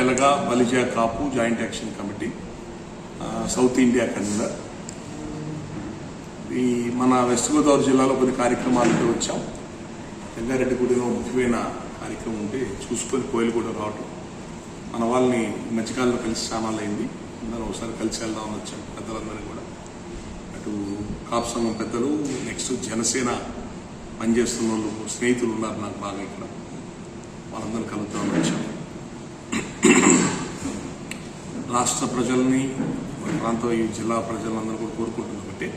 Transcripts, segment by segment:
Telaga Balija Kapu joint action committee South India convener. ఈ మన west Godavari జిల్లాలో కొన్ని కార్యక్రమాలకి వచ్చాం. రంగారెడ్డిగూడెలో ముఖ్యమైన కార్యక్రమం ఉంటే చూసుకొని కోయిలగూడ రావటం. మన వాళ్ళని మధ్యకాలంలో కలిసి స్నానాలు అయింది. అందరం ఒకసారి కలిసి వెళ్దామని వచ్చాం పెద్దలందరినీ కూడా. అటు కాపు సంఘం పెద్దలు నెక్స్ట్ జనసేన పనిచేస్తున్న వాళ్ళు స్నేహితులు ఉన్నారు నాకు బాగా ఇక్కడ. వాళ్ళందరూ కలుద్దామని వచ్చాం రాష్ట్ర ప్రజల్ని ప్రాంతం ఈ జిల్లా ప్రజలందరూ కూడా కోరుకుంటున్నాం. కాబట్టి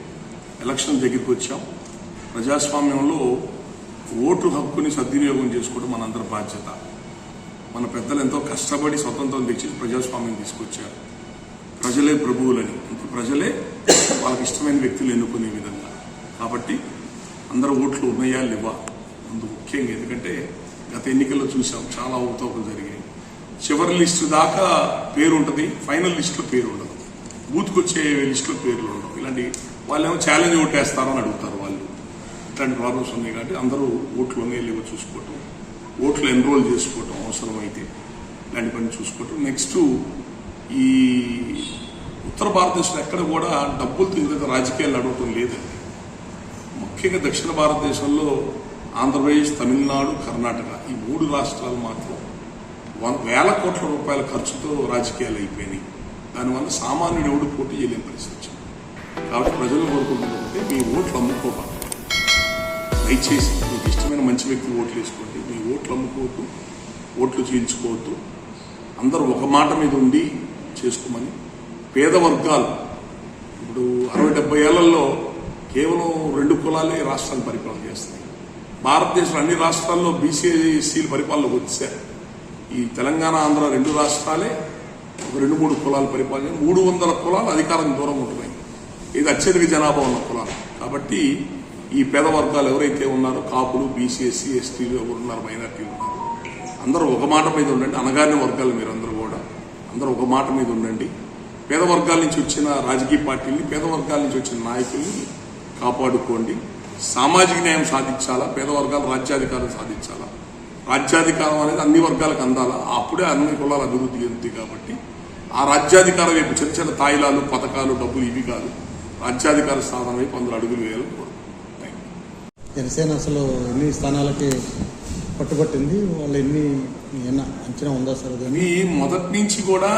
ఎలక్షన్ దగ్గరికి వచ్చాం. ప్రజాస్వామ్యంలో ఓటు హక్కుని సద్వినియోగం చేసుకోవడం మనందరి బాధ్యత. మన పెద్దలు ఎంతో కష్టపడి స్వతంత్రం తెచ్చి ప్రజాస్వామ్యం తీసుకొచ్చారు. ప్రజలే ప్రభువులని. అంటే ప్రజలే వాళ్ళకి ఇష్టమైన వ్యక్తులు ఎన్నుకునే విధంగా. కాబట్టి అందరూ ఓట్లు ఉన్నాయా లేవా? ముందు ముఖ్యంగా ఎందుకంటే గత ఎన్నికల్లో చూసాం చాలా అవతవకలు జరిగాయి. చివరి లిస్టు దాకా పేరు ఉంటుంది ఫైనల్ లిస్టులో పేరు ఉండదు బూత్కి వచ్చే లిస్టులో పేర్లు ఉండవు. ఇలాంటి వాళ్ళు ఏమో ఛాలెంజ్ ఓటేస్తారని అడుగుతారు వాళ్ళు. ఇట్లాంటి ప్రాబ్లమ్స్ ఉన్నాయి కాబట్టి అందరూ ఓట్లు ఉన్నాయి లేవో చూసుకోవటం ఓట్లు ఎన్రోల్ చేసుకోవటం అవసరమైతే ఇలాంటి పని చూసుకోవటం. నెక్స్ట్ ఈ ఉత్తర భారతదేశంలో ఎక్కడ కూడా డబ్బులు తిరిగితే రాజకీయాలు నడవటం లేదండి. ముఖ్యంగా దక్షిణ భారతదేశంలో ఆంధ్రప్రదేశ్ తమిళనాడు కర్ణాటక ఈ మూడు రాష్ట్రాలు మాత్రం వేల కోట్ల రూపాయల ఖర్చుతో రాజకీయాలు అయిపోయినాయి. దానివల్ల సామాన్యుడు ఎవడు పోటీ చేయలేని పరిస్థితి వచ్చింది. కాబట్టి ప్రజలు కోరుకుంటున్నారంటే మీ ఓట్లు అమ్ముకోవాలి దయచేసి మీకు ఇష్టమైన మంచి వ్యక్తి ఓట్లు వేసుకోండి. మీ ఓట్లు అమ్ముకోవద్దు ఓట్లు చేయించుకోవద్దు. అందరూ ఒక మాట మీద ఉండి చేసుకోమని పేద వర్గాలు ఇప్పుడు అరవై డెబ్బై ఏళ్ళలో కేవలం రెండు కులాలే రాష్ట్రాలు పరిపాలన చేస్తాయి భారతదేశంలో అన్ని రాష్ట్రాల్లో బీసీసీలు ఎస్సీలు పరిపాలనకు వచ్చారు. ఈ తెలంగాణ ఆంధ్ర రెండు రాష్ట్రాలే ఒక రెండు మూడు కులాలు పరిపాలన మూడు వందల కులాలు అధికారం దూరం ఉంటున్నాయి. ఇది అత్యధిక జనాభా ఉన్న కులాలు. కాబట్టి ఈ పేద వర్గాలు ఎవరైతే ఉన్నారో కాపులు బీసీ ఎస్సీ ఎస్టీలు ఎవరు ఉన్నారు మైనార్టీలు ఉన్నారు. అందరూ ఒక మాట మీద ఉండండి. అనగానే వర్గాలు మీరు అందరూ కూడా అందరూ ఒక మాట మీద ఉండండి. పేద వర్గాల నుంచి వచ్చిన రాజకీయ పార్టీల్ని పేద వర్గాల నుంచి వచ్చిన నాయకుల్ని కాపాడుకోండి. సామాజిక న్యాయం సాధించాలా? పేద వర్గాలు రాజ్యాధికారం సాధించాలా? రాజ్యాధికారం అనేది అన్ని వర్గాలకు అందాలా? అప్పుడే అన్ని కులాలు అభివృద్ధి చెందుతాయి కాబట్టి ఆ రాజ్యాధికారం వైపు చిన్న చిన్న తాయిలాలు పథకాలు డబ్బులు ఇవి కాదు. రాజ్యాధికార స్థానం వైపు అందరూ అడుగులు వేయాలని. జనసేన అసలు ఎన్ని స్థానాలకి పట్టుబట్టింది? వాళ్ళు ఎన్ని అంచనా ఉందా సార్ అది? మొదటి నుంచి కూడా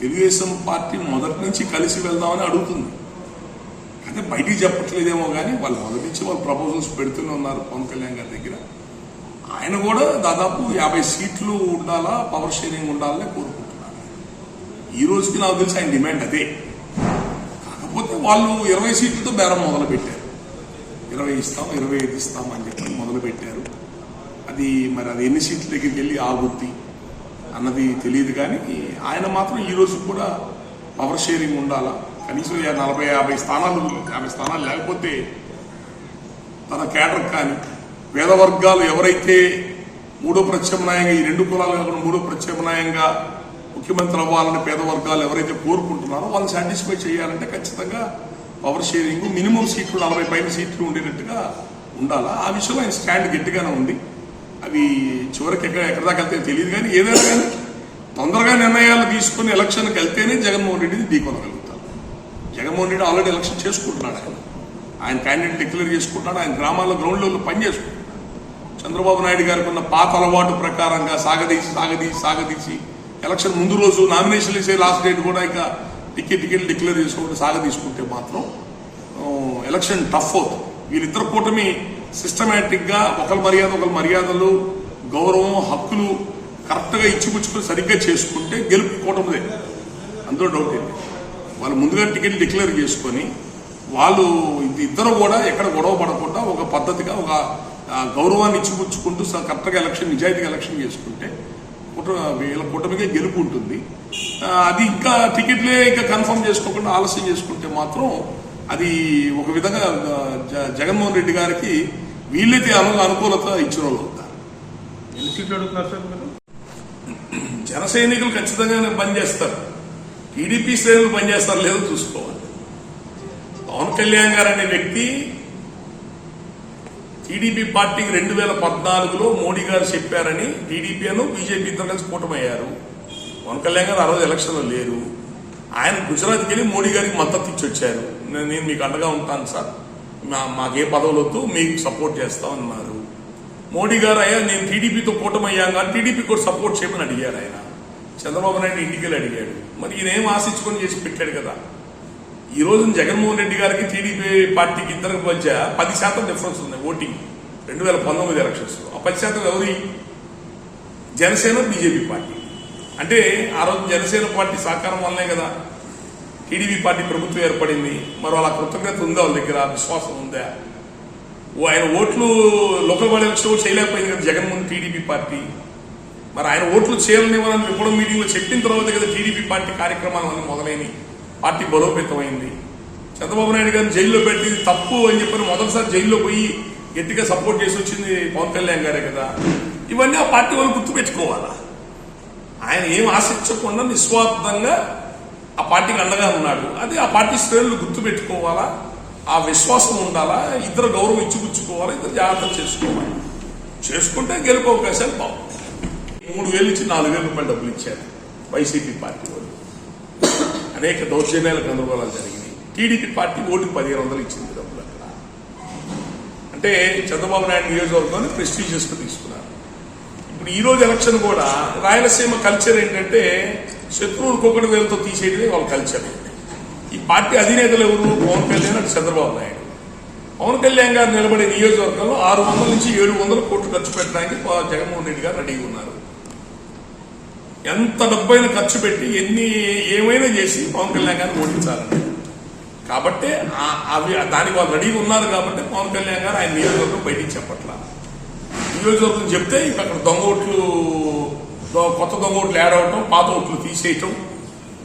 తెలుగుదేశం పార్టీ మొదటి నుంచి కలిసి వెళ్దామని అడుగుతుంది. కానీ బయటికి చెప్పట్లేదేమో కానీ వాళ్ళు మొదటి నుంచి వాళ్ళు ప్రపోజల్స్ పెడుతూనే ఉన్నారు పవన్ కళ్యాణ్ గారి దగ్గర. ఆయన కూడా దాదాపు యాభై సీట్లు ఉండాలా పవర్ షేరింగ్ ఉండాలని కోరుకుంటున్నారు ఈ రోజుకి నాకు తెలిసి ఆయన డిమాండ్ అదే. కాకపోతే వాళ్ళు ఇరవై సీట్లతో బేరం మొదలు పెట్టారు ఇరవై ఇస్తాం ఇరవై ఐదు ఇస్తాం అని చెప్పి మొదలు పెట్టారు అది మరి అది ఎన్ని సీట్ల దగ్గరికి వెళ్ళి ఆగుద్ది అన్నది తెలియదు కానీ ఆయన మాత్రం ఈ రోజు కూడా పవర్ షేరింగ్ ఉండాలా? కనీసం నలభై యాభై స్థానాలు యాభై స్థానాలు లేకపోతే తన కేడర్ కానీ పేద వర్గాలు ఎవరైతే మూడో ప్రత్యామ్నాయంగా ఈ రెండు కులాలు కాకుండా మూడో ప్రత్యామ్నాయంగా ముఖ్యమంత్రి అవ్వాలని పేద వర్గాలు ఎవరైతే కోరుకుంటున్నారో వాళ్ళని సాటిస్ఫై చేయాలంటే ఖచ్చితంగా పవర్ షేరింగ్ మినిమం సీట్లు నలభై పైన సీట్లు ఉండేటట్టుగా ఉండాలా? ఆ విషయంలో ఆయన స్టాండ్ గట్టిగానే ఉంది. అవి చివరికి ఎక్కడ ఎక్కడ దాకా వెళ్తే తెలియదు కానీ ఏదైనా కానీ తొందరగా నిర్ణయాలు తీసుకుని ఎలక్షన్కి వెళ్తేనే జగన్మోహన్ రెడ్డిని ఢీకొనగలుగుతారు. జగన్మోహన్ రెడ్డి ఆల్రెడీ ఎలక్షన్ చేసుకుంటున్నాడు ఆయన ఆయన క్యాండిడేట్ డిక్లేర్ చేసుకుంటున్నాడు ఆయన గ్రామాల్లో గ్రౌండ్ లెవెల్లో పని చేసుకుంటున్నాడు. చంద్రబాబు నాయుడు గారికి ఉన్న పాత అలవాటు ప్రకారంగా సాగదీసి సాగదీసి సాగదీసి ఎలక్షన్ ముందు రోజు నామినేషన్ వేసే లాస్ట్ డేట్ కూడా ఇక టికెట్ టికెట్ డిక్లేర్ చేసుకుంటే సాగదీసుకుంటే మాత్రం ఎలక్షన్ టఫ్ అవుతుంది. వీళ్ళిద్దరు కూటమి సిస్టమేటిక్గా ఒకరి మర్యాద ఒకరి మర్యాదలు గౌరవం హక్కులు కరెక్ట్గా ఇచ్చిపుచ్చుకుని సరిగ్గా చేసుకుంటే గెలుపు కూటమిదే. అందులో డౌట్ ఏంటి వాళ్ళు ముందుగా టికెట్ డిక్లేర్ చేసుకొని వాళ్ళు ఇద్దరు కూడా ఎక్కడ గొడవ పడకుండా ఒక పద్ధతిగా ఒక గౌరవాన్ని ఇచ్చిపుచ్చుకుంటూ కరెక్ట్గా ఎలక్షన్ నిజాయితీగా ఎలక్షన్ చేసుకుంటే కుట వీళ్ళ కూటమిగా గెలుపు ఉంటుంది. అది ఇంకా టికెట్లే ఇంకా కన్ఫర్మ్ చేసుకోకుండా ఆలస్యం చేసుకుంటే మాత్రం అది ఒక విధంగా జగన్మోహన్ రెడ్డి గారికి వీళ్ళైతే అను అనుకూలత ఇచ్చిన వాళ్ళు అవుతారు. జన సైనికులు ఖచ్చితంగానే పనిచేస్తారు. టీడీపీ శ్రేణులు పనిచేస్తారు లేదో చూసుకోవాలి. పవన్ కళ్యాణ్ గారు అనే వ్యక్తి టీడీపీ పార్టీకి రెండు వేల పద్నాలుగులో మోడీ గారు చెప్పారని టీడీపీ అను బీజేపీ ఇద్దరు కలిసి కూటమయ్యారు. పవన్ కళ్యాణ్ గారు ఆ రోజు ఎలక్షన్లో లేరు. ఆయన గుజరాత్కి వెళ్ళి మోడీ గారికి మద్దతు ఇచ్చి వచ్చారు. నేను మీకు అండగా ఉంటాను సార్. మా మాకే పదవులు వద్దు మీకు సపోర్ట్ చేస్తామన్నారు. మోడీ గారు అయ్యా నేను టీడీపీతో కూటమయ్యాం కానీ టీడీపీ కూడా సపోర్ట్ చేయమని అడిగారు ఆయన. చంద్రబాబు నాయుడు ఇంటికి వెళ్ళి అడిగాడు. మరి ఈయన ఏం ఆశించుకొని చేసి పెట్టాడు కదా? ఈ రోజు జగన్మోహన్ రెడ్డి గారికి టీడీపీ పార్టీకి ఇద్దరికి మధ్య పది శాతం డిఫరెన్స్ ఉంది ఓటింగ్. రెండు వేల పంతొమ్మిది ఎలక్షన్స్ ఆ పది శాతం ఎవరి? Janasena BJP party. అంటే ఆ రోజు జనసేన పార్టీ సహకారం వల్లనే కదా టీడీపీ పార్టీ ప్రభుత్వం ఏర్పడింది. మరి వాళ్ళ కృతజ్ఞత ఉందా వాళ్ళ దగ్గర? విశ్వాసం ఉందా? ఓ ఆయన ఓట్లు లోకల్ బాడీ ఎలక్షన్ చేయలేకపోయింది కదా జగన్మోహన్ టీడీపీ పార్టీ. మరి ఆయన ఓట్లు చేయాలని మనం విపడం మీటింగ్లో చెప్పిన తర్వాత కదా టీడీపీ పార్టీ కార్యక్రమాలు అన్నీ మొదలైనవి. పార్టీ బలోపేతమైంది. చంద్రబాబు నాయుడు గారిని జైల్లో పెట్టింది తప్పు అని చెప్పని మొదటిసారి జైల్లో పోయి గట్టిగా సపోర్ట్ చేసి వచ్చింది పవన్ కళ్యాణ్ గారే కదా. ఇవన్నీ ఆ పార్టీ వాళ్ళు గుర్తుపెట్టుకోవాలా? ఆయన ఏం ఆశించకుండా నిస్వార్థంగా ఆ పార్టీకి అండగా ఉన్నాడు. అది ఆ పార్టీ శ్రేణులు గుర్తుపెట్టుకోవాలా? ఆ విశ్వాసం ఉండాలా? ఇద్దరు గౌరవం ఇచ్చిపుచ్చుకోవాలా? ఇద్దరు జాగ్రత్తలు చేసుకోవాలి. చేసుకుంటే గెలుపు అవకాశాలు బాగుంటాయి. మూడు వేలు ఇచ్చి నాలుగు వేల రూపాయలు డబ్బులు ఇచ్చారు వైసీపీ పార్టీ వాళ్ళు. అనేక దౌర్జన్యాలు గందరగోళాలు జరిగినాయి. టీడీపీ పార్టీ ఓటుకు పదిహేను వందలు ఇచ్చింది డబ్బులు అక్కడ. అంటే చంద్రబాబు నాయుడు నియోజకవర్గాన్ని ప్రెస్టీజియస్ తీసుకున్నారు. ఇప్పుడు ఈ రోజు ఎలక్షన్ కూడా రాయలసీమ కల్చర్ ఏంటంటే శత్రువులు కొకటి వేలతో తీసేయడమే వాళ్ళ కల్చర్. ఈ పార్టీ అధినేతలు ఎవరు? పవన్ కళ్యాణ్ అంటే చంద్రబాబు నాయుడు. పవన్ కళ్యాణ్ గారు నిలబడే నియోజకవర్గంలో ఆరు వందల నుంచి ఏడు వందల కోట్లు ఖర్చు పెట్టడానికి జగన్మోహన్ రెడ్డి గారు రెడీగా ఉన్నారు. ఎంత డబ్బైనా ఖర్చు పెట్టి ఎన్ని ఏమైనా చేసి పవన్ కళ్యాణ్ గారిని ఓడించాలని కాబట్టి అవి దానికి వాళ్ళు రెడీగా ఉన్నారు కాబట్టి పవన్ కళ్యాణ్ గారు ఆయన నియోజకవర్గం బయటికి చెప్పట్లా. నియోజకవర్గం చెప్తే ఇక అక్కడ దొంగ ఓట్లు కొత్త దొంగ ఓట్లు యాడ్ అవటం పాత ఓట్లు తీసేయటం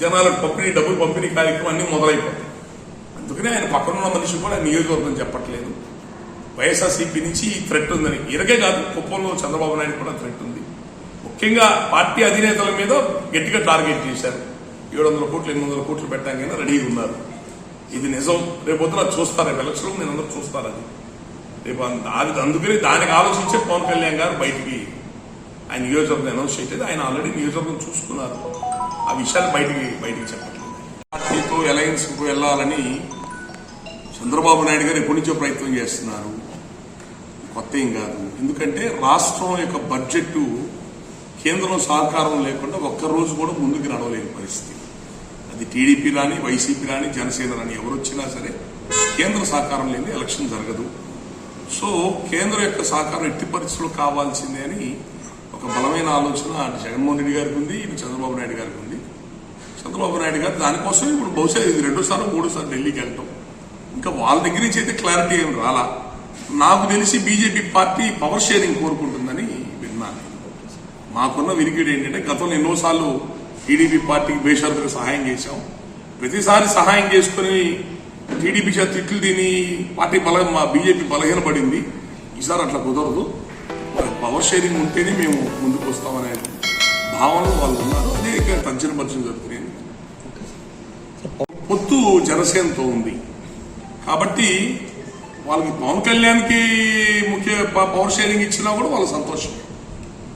జనాలకు పంపిణీ డబ్బులు పంపిణీ కార్యక్రమం అన్ని మొదలైపోతాయి. అందుకనే ఆయన పక్కనున్న మనిషి కూడా ఆయన నియోజకవర్గం చెప్పట్లేదు. వైఎస్ఆర్సీపీ నుంచి ఈ థ్రెట్ ఉందని. ఇరగే కాదు కుప్పంలో చంద్రబాబు నాయుడు కూడా థ్రెట్ ఉంది. ముఖ్యంగా పార్టీ అధినేతల మీద గట్టిగా టార్గెట్ చేశారు. ఏడు వందల కోట్లు ఎనిమిది వందల కోట్లు పెట్టడానికి రెడీగా ఉన్నారు. ఇది నిజం. రేపొద్దున అది చూస్తారు రేపు ఎలక్షన్ నేను అందరూ చూస్తారు అది. రేపు అది అందుకని దానికి ఆలోచించే పవన్ కళ్యాణ్ గారు బయటికి ఆయన నియోజకవర్గం అనౌన్స్ చేయలేదు. ఆయన ఆల్రెడీ నియోజకవర్గం చూసుకున్నారు. ఆ విషయాలు బయటికి బయటికి చెప్పట్లేదు. పార్టీతో అలయన్స్కు వెళ్ళాలని చంద్రబాబు నాయుడు గారు ఎప్పటి నుంచో ప్రయత్నం చేస్తున్నారు. కొత్త ఏం కాదు. ఎందుకంటే రాష్ట్రం యొక్క బడ్జెట్ కేంద్రం సహకారం లేకుండా ఒక్క రోజు కూడా ముందుకు నడవలేని పరిస్థితి. అది టీడీపీ రాని వైసీపీ రాని జనసేన రాని ఎవరు వచ్చినా సరే కేంద్ర సహకారం లేని ఎలక్షన్ జరగదు. సో కేంద్రం యొక్క సహకారం ఎట్టి పరిస్థితుల్లో కావాల్సిందే అని ఒక బలమైన ఆలోచన అటు జగన్మోహన్ రెడ్డి గారికి ఉంది ఇటు చంద్రబాబు నాయుడు గారికి ఉంది. చంద్రబాబు నాయుడు గారు దానికోసం ఇప్పుడు బహుశా ఇది రెండోసారి మూడోసారి ఢిల్లీకి వెళ్ళటం. ఇంకా వాళ్ళ దగ్గర నుంచి అయితే క్లారిటీ ఏం రాలా? నాకు తెలిసి బీజేపీ పార్టీ పవర్ షేరింగ్ కోరుకుంటుంది. మాకున్న వినికిడి ఏంటంటే గతంలో ఎన్నోసార్లు టీడీపీ పార్టీకి బేషరతుగా సహాయం చేశాం. ప్రతిసారి సహాయం చేసుకుని టీడీపీ చేత తిట్లు తిని పార్టీ బల మా బీజేపీ బలహీనపడింది. ఈసారి అట్లా కుదరదు. పవర్ షేరింగ్ ఉంటేనే మేము ముందుకు వస్తామనే భావనలో వాళ్ళు ఉన్నారు. అదే ఇక్కడ తర్జన పరిచయం జరుగుతున్నాయి పొత్తు జనసేనతో ఉంది. కాబట్టి వాళ్ళకి పవన్ కళ్యాణ్కి ముఖ్య పవర్ షేరింగ్ ఇచ్చినా కూడా వాళ్ళ సంతోషం.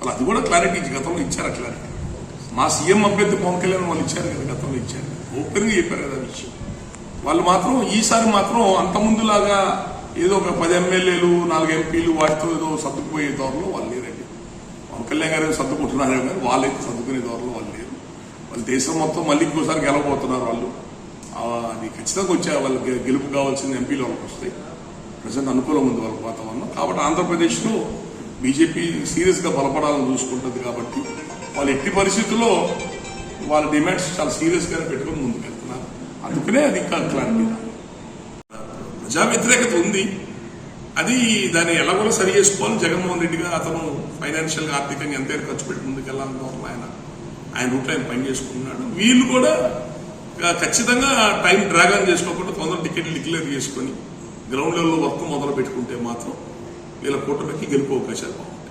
అలా అది కూడా క్లారిటీ ఇచ్చి గతంలో ఇచ్చారు ఆ క్లారిటీ మా సీఎం అభ్యర్థి పవన్ కళ్యాణ్ వాళ్ళు ఇచ్చారు కదా గతంలో ఇచ్చారు. ఓపెన్గా చెప్పారు కదా విషయం. వాళ్ళు మాత్రం ఈసారి మాత్రం అంత ముందులాగా ఏదో ఒక పది ఎమ్మెల్యేలు నాలుగు ఎంపీలు వాటితో ఏదో సర్దుకుపోయే దోరలో వాళ్ళు లేరండి. పవన్ కళ్యాణ్ గారు సర్దుకుంటున్నారు కానీ వాళ్ళైతే సర్దుకునే దోరలో వాళ్ళు లేరు. వాళ్ళు దేశం మొత్తం మళ్ళీ ఇంకోసారి గెలవబోతున్నారు వాళ్ళు. అది ఖచ్చితంగా వచ్చే వాళ్ళకి గెలుపు కావాల్సిన ఎంపీలు వాళ్ళకి వస్తాయి ప్రజెంట్ అనుకూలం ఉంది వాళ్ళకి వాతావరణం. కాబట్టి ఆంధ్రప్రదేశ్లో బీజేపీ సీరియస్గా బలపడాలని చూసుకుంటుంది కాబట్టి వాళ్ళు ఎట్టి పరిస్థితుల్లో వాళ్ళ డిమాండ్స్ చాలా సీరియస్గానే పెట్టుకుని ముందుకు వెళ్తున్నారు అందుకనే అది ఇంకా క్లారిటీ ప్రజా వ్యతిరేకత ఉంది. అది దాన్ని ఎలా కూడా సరి చేసుకోవాలి జగన్మోహన్ రెడ్డి గారు అతను ఫైనాన్షియల్గా ఆర్థికంగా ఎంత ఖర్చు పెట్టి ముందుకెళ్ళాలని ధోరణి ఆయన ఆయన రూట్ ఆయన పని చేసుకుంటున్నాడు. వీళ్ళు కూడా ఖచ్చితంగా టైం డ్రాగన్ చేసుకోకుండా తొందర టికెట్లు డిక్లేర్ చేసుకొని గ్రౌండ్ లెవెల్లో వర్క్ మొదలు పెట్టుకుంటే మాత్రం వీళ్ళ కూటమికి గెలుపు అవకాశాలు బాగుంటాయి